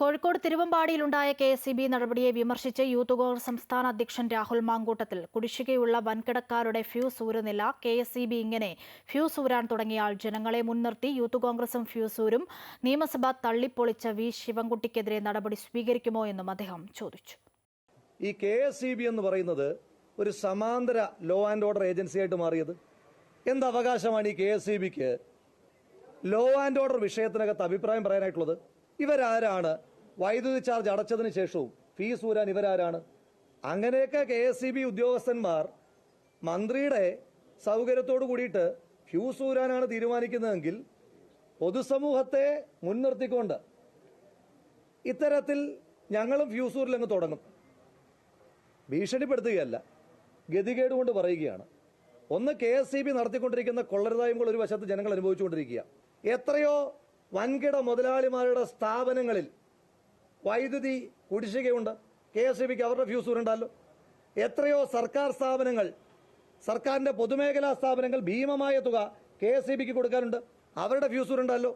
കോഴിക്കോട് തിരുവമ്പാടിയിലുണ്ടായ K S C B നടപടിയെ വിമർശിച്ച് യൂത്ത് കോൺഗ്രസ് സംസ്ഥാന അധ്യക്ഷൻ രാഹുൽ മാങ്കൂട്ടത്തിൽ കുടിശ്ശികയുള്ള വൻകിടക്കാരുടെ ഫ്യൂസ് ഊരുന്നില്ല. കെ എസ് സി ബി ഇങ്ങനെ ഫ്യൂസ് ഊരാൻ തുടങ്ങിയാൽ ജനങ്ങളെ മുൻനിർത്തി യൂത്ത് കോൺഗ്രസും ഫ്യൂസ് ഊരും. നിയമസഭ തള്ളിപ്പൊളിച്ച വി ശിവൻകുട്ടിക്കെതിരെ നടപടി സ്വീകരിക്കുമോ എന്നും അദ്ദേഹം ചോദിച്ചു. ഈ കെ എസ് സി ബി എന്ന് പറയുന്നത് ഒരു സമാന്തര ലോ ആൻഡ് ഓർഡർ ഏജൻസിയായിട്ട് മാറിയത്. എന്ത് അവകാശമാണ് ഈ കെ എസ് സി ബിക്ക്? ലോ ആൻഡ് ഓർഡർ വിഷയത്തിനകത്ത് അഭിപ്രായം പറയാനായിട്ടുള്ളത്. ഇവരാരാണ്? വൈദ്യുതി ചാർജ് അടച്ചതിന് ശേഷവും ഫീസ് ഊരാൻ ഇവരാരാണ്? അങ്ങനെയൊക്കെ കെ എസ് സി ബി ഉദ്യോഗസ്ഥന്മാർ മന്ത്രിയുടെ സൗകര്യത്തോടു കൂടിയിട്ട് ഫ്യൂസ് ഊരാനാണ് തീരുമാനിക്കുന്നതെങ്കിൽ പൊതുസമൂഹത്തെ മുൻനിർത്തിക്കൊണ്ട് ഇത്തരത്തിൽ ഞങ്ങളും ഫ്യൂസ് ഊരിലങ്ങ് തുടങ്ങും. ഭീഷണിപ്പെടുത്തുകയല്ല. ഗതികേട് കൊണ്ട് പറയുകയാണ്. ഒന്ന് കെ എസ് സി ബി നടത്തിക്കൊണ്ടിരിക്കുന്ന കൊള്ളരുതായ്മകൾ ഒരു വശത്ത് ജനങ്ങൾ അനുഭവിച്ചുകൊണ്ടിരിക്കുക. എത്രയോ വൻകിട മുതലാളിമാരുടെ സ്ഥാപനങ്ങളിൽ വൈദ്യുതി കുടിശ്ശികയുണ്ട്. കെ എസ് ഇ ബിക്ക് അവരുടെ ഫ്യൂസ് ഉണ്ടല്ലോ എത്രയോ സർക്കാർ സ്ഥാപനങ്ങൾ സർക്കാരിന്റെ പൊതുമേഖലാ സ്ഥാപനങ്ങൾ ഭീമമായ തുക കെ എസ് ഇ ബിക്ക് കൊടുക്കാനുണ്ട്. അവരുടെ ഫ്യൂസ് ഉണ്ടല്ലോ